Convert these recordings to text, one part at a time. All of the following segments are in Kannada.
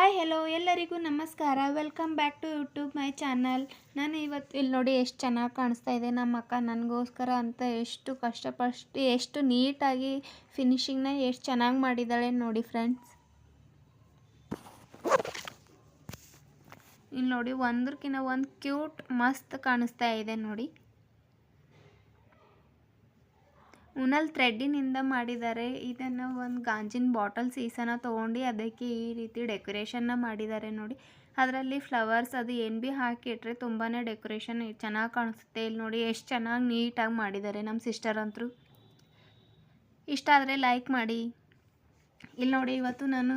ಹಾಯ್ ಹೆಲೋ ಎಲ್ಲರಿಗೂ ನಮಸ್ಕಾರ. Welcome back to YouTube my channel ನಾನು ಇವತ್ತು ಇಲ್ಲಿ ನೋಡಿ ಎಷ್ಟು ಚೆನ್ನಾಗಿ ಕಾಣಿಸ್ತಾ ಇದೆ ನಮ್ಮ ಅಕ್ಕ. ನನಗೋಸ್ಕರ ಅಂತ ಎಷ್ಟು ಕಷ್ಟಪಟ್ಟು, ಎಷ್ಟು ನೀಟಾಗಿ ಫಿನಿಶಿಂಗ್ನ ಎಷ್ಟು ಚೆನ್ನಾಗಿ ಮಾಡಿದ್ದಾಳೆ ನೋಡಿ ಫ್ರೆಂಡ್ಸ್ ಇಲ್ಲಿ ನೋಡಿ ಒಂದ್ರಕ್ಕಿಂತ ಒಂದು ಕ್ಯೂಟ್ ಮಸ್ತ್ ಕಾಣಿಸ್ತಾ ಇದೆ ನೋಡಿ. ಉನಲ್ ಥ್ರೆಡ್ಡಿನಿಂದ ಮಾಡಿದ್ದಾರೆ. ಇದನ್ನು ಒಂದು ಗಾಂಜಿನ ಬಾಟಲ್ ಸೀಸನ ತೊಗೊಂಡು ಅದಕ್ಕೆ ಈ ರೀತಿ ಡೆಕೋರೇಷನ್ನ ಮಾಡಿದ್ದಾರೆ ನೋಡಿ. ಅದರಲ್ಲಿ ಫ್ಲವರ್ಸ್ ಅದು ಏನು ಭೀ ಹಾಕಿಟ್ರೆ ತುಂಬಾ ಡೆಕೋರೇಷನ್ ಚೆನ್ನಾಗಿ ಕಾಣಿಸುತ್ತೆ. ಇಲ್ಲಿ ನೋಡಿ ಎಷ್ಟು ಚೆನ್ನಾಗಿ ನೀಟಾಗಿ ಮಾಡಿದ್ದಾರೆ ನಮ್ಮ ಸಿಸ್ಟರ್ ಅಂತರು ಇಷ್ಟ ಆದರೆ ಲೈಕ್ ಮಾಡಿ. ಇಲ್ಲಿ ನೋಡಿ ಇವತ್ತು ನಾನು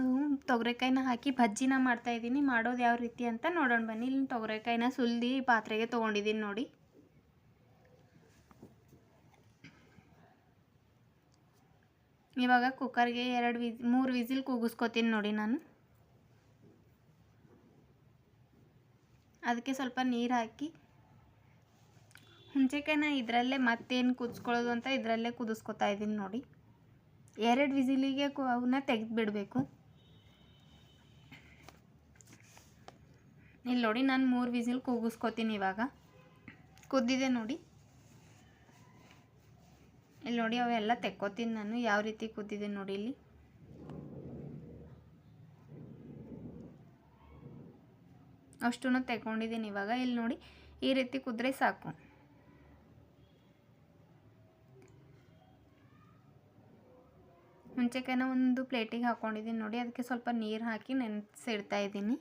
ತೊಗರೆಕಾಯಿನ ಹಾಕಿ ಭಜ್ಜಿನ ಮಾಡ್ತಾಯಿದ್ದೀನಿ ಮಾಡೋದು ಯಾವ ರೀತಿ ಅಂತ ನೋಡೋಣ ಬನ್ನಿ. ಇಲ್ಲಿ ತೊಗರೆಕಾಯಿನ ಸುಲ್ದಿ ಪಾತ್ರೆಗೆ ತೊಗೊಂಡಿದ್ದೀನಿ ನೋಡಿ. ಇವಾಗ ಕುಕ್ಕರ್ಗೆ ಎರಡು ವಿಸ್, ಮೂರು ವಿಸಿಲ್ ಕೂಗಿಸ್ಕೊತೀನಿ ನೋಡಿ ನಾನು. ಅದಕ್ಕೆ ಸ್ವಲ್ಪ ನೀರು ಹಾಕಿ ಹುಂಚೆಕಾಯಿನ ಇದರಲ್ಲೇ ಮತ್ತೇನು ಕುದಿಸ್ಕೊಳ್ಳೋದು ಅಂತ ಇದರಲ್ಲೇ ಕುದಿಸ್ಕೊತಾ ಇದ್ದೀನಿ ನೋಡಿ. ಎರಡು ವಿಸಿಲಿಗೆ ಅವನ್ನ ತೆಗೆದು ಬಿಡಬೇಕು ಇಲ್ಲಿ ನೋಡಿ ನಾನು ಮೂರು ವಿಸಿಲ್ ಕೂಗಿಸ್ಕೊತೀನಿ ಇವಾಗ. ಕುದ್ದಿದೆ ನೋಡಿ. ಇಲ್ಲಿ ನೋಡಿ, ಅವೆಲ್ಲ ತೆಕ್ಕೋತೀನಿ ನಾನು. ಯಾವ ರೀತಿ ಕೂತಿದೆ ನೋಡಿ ಇಲ್ಲಿ. ಅಷ್ಟೂ ತೆಕ್ಕೊಂಡಿದ್ದೀನಿ ಇವಾಗ. ಇಲ್ಲಿ ನೋಡಿ, ಈ ರೀತಿ ಕುದ್ರೆ ಸಾಕು. ಮುಂಚೆಕೈನ ಒಂದು ಪ್ಲೇಟಿಗೆ ಹಾಕ್ಕೊಂಡಿದ್ದೀನಿ ನೋಡಿ. ಅದಕ್ಕೆ ಸ್ವಲ್ಪ ನೀರು ಹಾಕಿ ನೆನೆಸಿಡ್ತಾ ಇದ್ದೀನಿ.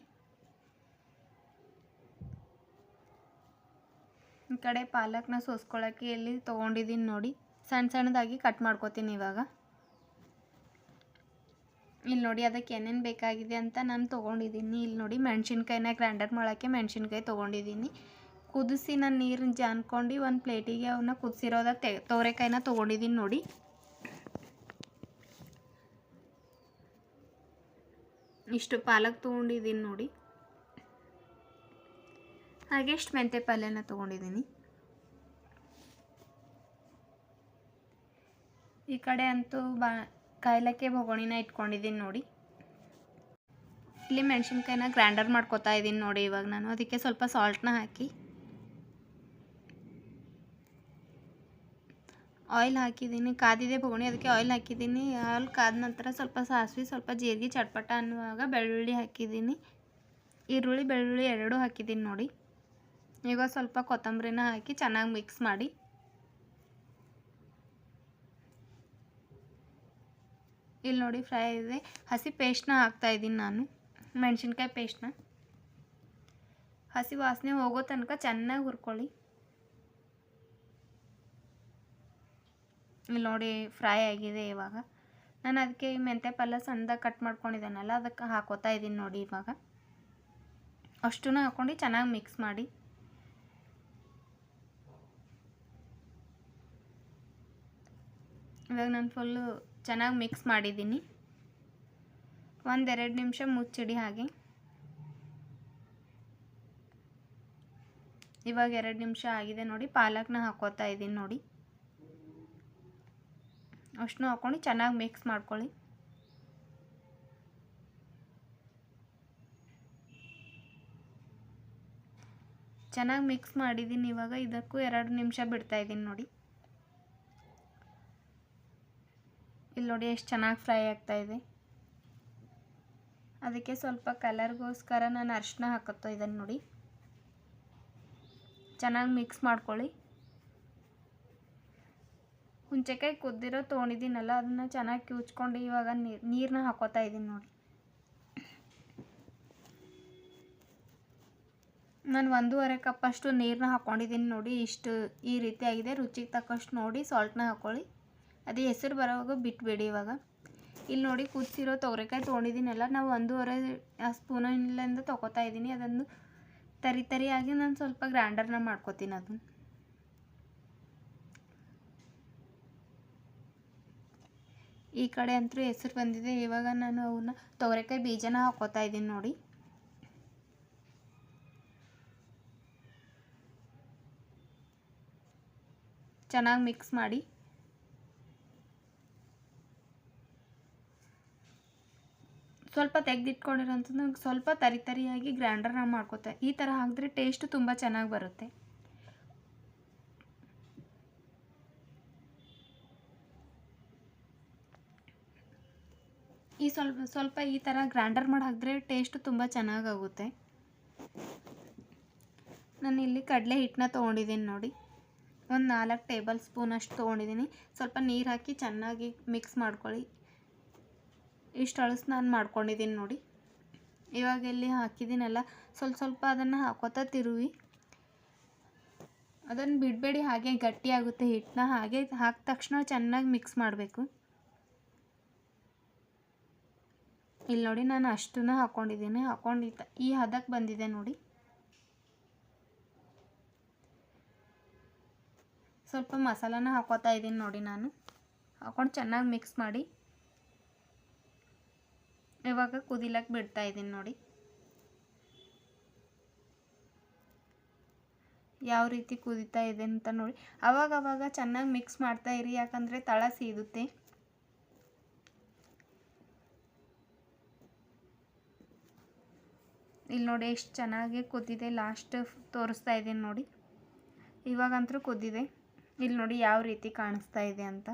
ಈ ಕಡೆ ಪಾಲಕ್ನ ಸೋಸ್ಕೊಳ್ಳೋಕ್ಕೆ ಎಲ್ಲಿ ತೊಗೊಂಡಿದ್ದೀನಿ ನೋಡಿ. ಸಣ್ಣ ಸಣ್ಣದಾಗಿ ಕಟ್ ಮಾಡ್ಕೋತೀನಿ ಇವಾಗ. ಇಲ್ಲಿ ನೋಡಿ ಅದಕ್ಕೆ ಏನೇನು ಬೇಕಾಗಿದೆ ಅಂತ ನಾನು ತೊಗೊಂಡಿದ್ದೀನಿ ಇಲ್ಲಿ ನೋಡಿ ಮೆಣಸಿನ್ಕಾಯಿನ ಗ್ರ್ಯಾಂಡರ್ ಮಾಡೋಕ್ಕೆ ಮೆಣಸಿನ್ಕಾಯಿ ತೊಗೊಂಡಿದ್ದೀನಿ ಕುದಿಸಿ ನಾನು ನೀರನ್ನ ಜಾನ್ಕೊಂಡು ಒಂದು ಪ್ಲೇಟಿಗೆ ಅವನ್ನ ಕುದಿಸಿರೋದಾಗ ತೆ ತೋರೆಕಾಯಿನ ತೊಗೊಂಡಿದ್ದೀನಿ ನೋಡಿ. ಇಷ್ಟು ಪಾಲಕ್ ತೊಗೊಂಡಿದ್ದೀನಿ ನೋಡಿ. ಹಾಗೆ ಇಷ್ಟು ಮೆಂತೆ ಪಲ್ಯನ ತೊಗೊಂಡಿದ್ದೀನಿ ಈ ಕಡೆ ಅಂತೂ ಬಾ, ಕಾಯ್ಲಕ್ಕೆ ಬೊಗೋಣಿನ ಇಟ್ಕೊಂಡಿದ್ದೀನಿ ನೋಡಿ. ಇಲ್ಲಿ ಮೆಣಸಿನ್ಕಾಯಿನ ಗ್ರೈಂಡರ್ ಮಾಡ್ಕೊತಾ ಇದ್ದೀನಿ ನೋಡಿ ಇವಾಗ ನಾನು. ಅದಕ್ಕೆ ಸ್ವಲ್ಪ ಸಾಲ್ಟ್ನ ಹಾಕಿ. ಆಯಿಲ್ ಹಾಕಿದ್ದೀನಿ ಕಾದಿದೆ ಬೊಗೋಣಿ, ಅದಕ್ಕೆ ಆಯಿಲ್ ಹಾಕಿದ್ದೀನಿ ಆಯಿಲ್ ಕಾದ ನಂತರ ಸ್ವಲ್ಪ ಸಾಸಿವೆ, ಸ್ವಲ್ಪ ಜೀರಿಗೆ, ಚಟ್ಪಟ ಅನ್ನುವಾಗ ಬೆಳ್ಳುಳ್ಳಿ ಹಾಕಿದ್ದೀನಿ ಈರುಳ್ಳಿ, ಬೆಳ್ಳುಳ್ಳಿ ಎರಡೂ ಹಾಕಿದ್ದೀನಿ ನೋಡಿ. ಈಗ ಸ್ವಲ್ಪ ಕೊತ್ತಂಬರಿನ ಹಾಕಿ ಚೆನ್ನಾಗಿ ಮಿಕ್ಸ್ ಮಾಡಿ. ಇಲ್ಲಿ ನೋಡಿ ಫ್ರೈ ಇದೆ. ಹಸಿ ಪೇಸ್ಟ್ನ ಹಾಕ್ತಾಯಿದ್ದೀನಿ ನಾನು. ಮೆಣಸಿನ್ಕಾಯಿ ಪೇಸ್ಟ್ನ ಹಸಿ ವಾಸನೆ ಹೋಗೋ ತನಕ ಚೆನ್ನಾಗಿ ಹುರ್ಕೊಳ್ಳಿ. ಇಲ್ಲಿ ನೋಡಿ ಫ್ರೈ ಆಗಿದೆ ಇವಾಗ. ನಾನು ಅದಕ್ಕೆ ಮೆಂತ್ಯ ಪಲ್ಯ ಸಣ್ಣದಾಗಿ ಕಟ್ ಮಾಡ್ಕೊಂಡಿದ್ದಾನಲ್ಲ, ಅದಕ್ಕೆ ಹಾಕೋತಾ ಇದ್ದೀನಿ ನೋಡಿ ಇವಾಗ. ಅಷ್ಟೂ ಹಾಕ್ಕೊಂಡು ಚೆನ್ನಾಗಿ ಮಿಕ್ಸ್ ಮಾಡಿ. ಇವಾಗ ನಾನು ಫುಲ್ಲು ಚೆನ್ನಾಗಿ ಮಿಕ್ಸ್ ಮಾಡಿದ್ದೀನಿ. ಒಂದೆರಡು ನಿಮಿಷ ಮುಚ್ಚಿಡಿ ಹಾಗೆ. ಇವಾಗ ಎರಡು ನಿಮಿಷ ಆಗಿದೆ ನೋಡಿ, ಪಾಲಕ್ನ ಹಾಕೋತಾ ಇದ್ದೀನಿ ನೋಡಿ. ಅಷ್ಟನ್ನು ಹಾಕ್ಕೊಂಡು ಚೆನ್ನಾಗಿ ಮಿಕ್ಸ್ ಮಾಡ್ಕೊಳ್ಳಿ. ಚೆನ್ನಾಗಿ ಮಿಕ್ಸ್ ಮಾಡಿದ್ದೀನಿ ಇವಾಗ, ಇದಕ್ಕೂ ಎರಡು ನಿಮಿಷ ಬಿಡ್ತಾ ಇದ್ದೀನಿ ನೋಡಿ. ಇಲ್ಲಿ ನೋಡಿ ಎಷ್ಟು ಚೆನ್ನಾಗಿ ಫ್ರೈ ಆಗ್ತಾ ಇದೆ. ಅದಕ್ಕೆ ಸ್ವಲ್ಪ ಕಲರ್ಗೋಸ್ಕರ ನಾನು ಅರಿಶಿನ ಹಾಕುತ್ತೋ ಇದನ್ನು ನೋಡಿ. ಚೆನ್ನಾಗಿ ಮಿಕ್ಸ್ ಮಾಡ್ಕೊಳ್ಳಿ. ಹುಂಚೆಕಾಯಿ ಕುದ್ದಿರೋ ತೊಗೊಂಡಿದ್ದೀನಲ್ಲ ಅದನ್ನು ಚೆನ್ನಾಗಿ ಕಿವುಚ್ಕೊಂಡು ಇವಾಗ ನೀರು ನೀರನ್ನ ಹಾಕೋತಾ ಇದ್ದೀನಿ ನೋಡಿ. ನಾನು ಒಂದೂವರೆ ಕಪ್ಪಷ್ಟು ನೀರನ್ನ ಹಾಕ್ಕೊಂಡಿದ್ದೀನಿ ನೋಡಿ, ಇಷ್ಟು ಈ ರೀತಿಯಾಗಿದೆ ರುಚಿಗೆ ತಕ್ಕಷ್ಟು ನೋಡಿ, ಸಾಲ್ಟ್ನ ಹಾಕ್ಕೊಳ್ಳಿ ಅದು ಹೆಸರು ಬರೋವಾಗ ಬಿಟ್ಬೇಡಿ ಇವಾಗ. ಇಲ್ಲಿ ನೋಡಿ ಕುದಿಸಿರೋ ತೊಗರೆಕಾಯಿ ತೊಗೊಂಡಿದ್ದೀನಲ್ಲ, ನಾವು ಒಂದೂವರೆ ಸ್ಪೂನಿಂದ ತೊಗೋತಾ ಇದ್ದೀನಿ. ಅದನ್ನು ತರಿ ತರಿಯಾಗಿ ನಾನು ಸ್ವಲ್ಪ ಗ್ರ್ಯಾಂಡರ್ನ ಮಾಡ್ಕೋತೀನಿ ಅದನ್ನು. ಈ ಕಡೆ ಅಂತೂ ಹೆಸರು ಬಂದಿದೆ. ಇವಾಗ ನಾನು ಅವನ್ನ ತೊಗರೆಕಾಯಿ ಬೀಜನ ಹಾಕೋತಾ ಇದ್ದೀನಿ ನೋಡಿ. ಚೆನ್ನಾಗಿ ಮಿಕ್ಸ್ ಮಾಡಿ. ಸ್ವಲ್ಪ ತೆಗೆದಿಟ್ಕೊಂಡಿರೋಂಥದ್ದು ಸ್ವಲ್ಪ ತರಿ ತರಿಯಾಗಿ ಗ್ರ್ಯಾಂಡರ್ನ ಮಾಡ್ಕೊತೆ. ಈ ಥರ ಹಾಕಿದ್ರೆ ಟೇಸ್ಟು ತುಂಬ ಚೆನ್ನಾಗಿ ಬರುತ್ತೆ. ಈ ಸ್ವಲ್ಪ ಸ್ವಲ್ಪ ಈ ಥರ ಗ್ರ್ಯಾಂಡರ್ ಮಾಡಿ ಹಾಕಿದ್ರೆ ಟೇಸ್ಟು ತುಂಬ ಚೆನ್ನಾಗಾಗುತ್ತೆ ನಾನು ಇಲ್ಲಿ ಕಡಲೆ ಹಿಟ್ಟನ್ನ ತೊಗೊಂಡಿದ್ದೀನಿ ನೋಡಿ. ಒಂದು ನಾಲ್ಕು ಟೇಬಲ್ ಸ್ಪೂನ್ ಅಷ್ಟು ತೊಗೊಂಡಿದ್ದೀನಿ ಸ್ವಲ್ಪ ನೀರು ಹಾಕಿ ಚೆನ್ನಾಗಿ ಮಿಕ್ಸ್ ಮಾಡ್ಕೊಳ್ಳಿ. ಇಷ್ಟು ಅಳಸು ನಾನು ಮಾಡ್ಕೊಂಡಿದ್ದೀನಿ ನೋಡಿ. ಇವಾಗ ಇಲ್ಲಿ ಹಾಕಿದ್ದೀನಲ್ಲ, ಸ್ವಲ್ಪ ಸ್ವಲ್ಪ ಅದನ್ನು ಹಾಕೋತಾ ತಿರುವಿ. ಅದನ್ನು ಬಿಡಬೇಡಿ, ಹಾಗೆ ಗಟ್ಟಿಯಾಗುತ್ತೆ ಹಿಟ್ಟನ್ನ. ಹಾಗೆ ಹಾಕಿದ ತಕ್ಷಣ ಚೆನ್ನಾಗಿ ಮಿಕ್ಸ್ ಮಾಡಬೇಕು. ಇಲ್ಲಿ ನೋಡಿ ನಾನು ಅಷ್ಟನ್ನು ಹಾಕ್ಕೊಂಡಿದ್ದೀನಿ ಹಾಕ್ಕೊಂಡು ಈ ಹದಕ್ಕೆ ಬಂದಿದೆ ನೋಡಿ. ಸ್ವಲ್ಪ ಮಸಾಲಾನ ಹಾಕೋತಾ ಇದ್ದೀನಿ ನೋಡಿ ನಾನು. ಹಾಕೊಂಡು ಚೆನ್ನಾಗಿ ಮಿಕ್ಸ್ ಮಾಡಿ. ಇವಾಗ ಕುದಿಲಕ್ಕೆ ಬಿಡ್ತಾ ಇದ್ದೀನಿ ನೋಡಿ. ಯಾವ ರೀತಿ ಕುದೀತಾ ಇದೆ ಅಂತ ನೋಡಿ. ಅವಾಗ ಅವಾಗ ಚೆನ್ನಾಗಿ ಮಿಕ್ಸ್ ಮಾಡ್ತಾ ಇರಿ, ಯಾಕಂದರೆ ತಳ ಸೀದುತ್ತೆ ಇಲ್ಲಿ ನೋಡಿ ಎಷ್ಟು ಚೆನ್ನಾಗಿ ಕುದ್ದಿದೆ ಲಾಸ್ಟ್ ತೋರಿಸ್ತಾ ಇದ್ದೀನಿ ನೋಡಿ. ಇವಾಗಂತೂ ಕುದ್ದಿದೆ ಇಲ್ಲಿ ನೋಡಿ ಯಾವ ರೀತಿ ಕಾಣಿಸ್ತಾ ಇದೆ ಅಂತ.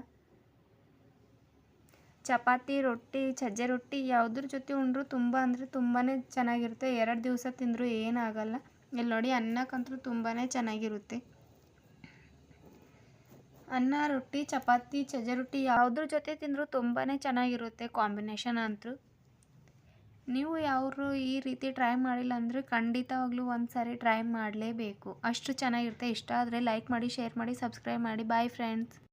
ಚಪಾತಿ, ರೊಟ್ಟಿ, ಸಜ್ಜೆ ರೊಟ್ಟಿ ಯಾವುದ್ರ ಜೊತೆ ಉಂಡ್ರು ತುಂಬ ಅಂದರೆ ತುಂಬಾ ಚೆನ್ನಾಗಿರುತ್ತೆ. ಎರಡು ದಿವಸ ತಿಂದರೂ ಏನಾಗಲ್ಲ ಇಲ್ಲಿ ನೋಡಿ ಅನ್ನಕ್ಕಂತೂ ತುಂಬಾ ಚೆನ್ನಾಗಿರುತ್ತೆ. ಅನ್ನ, ರೊಟ್ಟಿ, ಚಪಾತಿ, ಸಜ್ಜೆ ರೊಟ್ಟಿ ಯಾವುದ್ರ ಜೊತೆ ತಿಂದರೂ ತುಂಬಾ ಚೆನ್ನಾಗಿರುತ್ತೆ ಕಾಂಬಿನೇಷನ್ ಅಂತೂ. ನೀವು ಯಾರು ಈ ರೀತಿ ಟ್ರೈ ಮಾಡಿಲ್ಲ ಅಂದರೆ ಖಂಡಿತವಾಗ್ಲೂ ಒಂದು ಸಾರಿ ಟ್ರೈ ಮಾಡಲೇಬೇಕು. ಅಷ್ಟು ಚೆನ್ನಾಗಿರುತ್ತೆ. ಇಷ್ಟ ಆದರೆ ಲೈಕ್ ಮಾಡಿ, ಶೇರ್ ಮಾಡಿ, ಸಬ್ಸ್ಕ್ರೈಬ್ ಮಾಡಿ. Bye friends.